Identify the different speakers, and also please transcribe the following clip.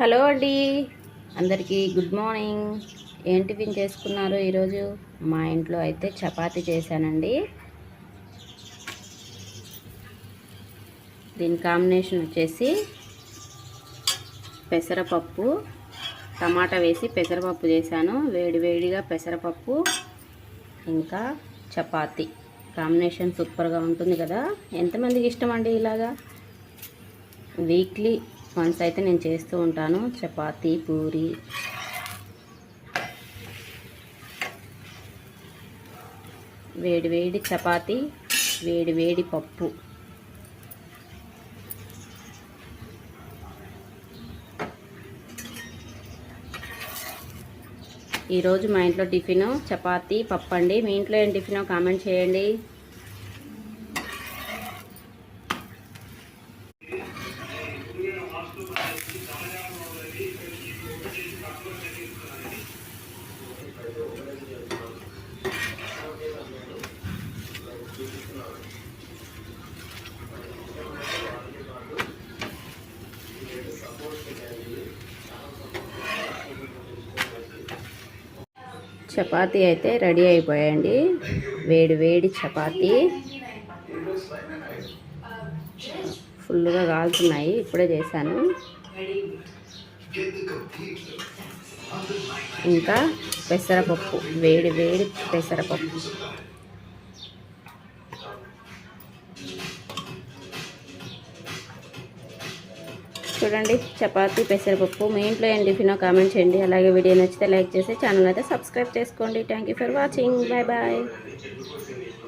Speaker 1: Hello అండి. అందరికీ good morning. ఏం టిఫిన్ చేసుకున్నారు ఈరోజు? మా ఇంట్లో అయితే చపాతీ చేశానండి. దీని కాంబినేషన్ వచ్చేసి పెసరపప్పు టమాటా వేసి పెసరపప్పు చేశాను. వేడివేడిగా పెసరపప్పు ఇంకా చపాతీ. కాంబినేషన్ సూపర్గా ఉంటుంది కదా. ఎంతమందికి ఇష్టం అండి ఇలాగా? వీక్లీ వన్స్ అయితే నేను చేస్తూ ఉంటాను. చపాతీ పూరి. వేడి వేడి చపాతి వేడి వేడి పప్పు. ఈరోజు మా ఇంట్లో టిఫిన్ చపాతీ పప్పు అండి మీ ఇంట్లో ఏం టిఫినో కామెంట్ చేయండి. చపాతీ అయితే రెడీ అయిపోయాయండి వేడి వేడి చపాతీ. ఫుల్గా కాలుతున్నాయి ఇప్పుడే చేశాను. ఇంకా పెసరపప్పు వేడి వేడి పెసరపప్పు. చూడండి చపాతీ పెసరపప్పు మీ ఇంట్లో ఏం టిఫినో కామెంట్ చేయండి. అలాగే వీడియో నచ్చితే లైక్ చేసి ఛానల్ అయితే సబ్స్క్రైబ్ చేసుకోండి. Thank you for watching bye bye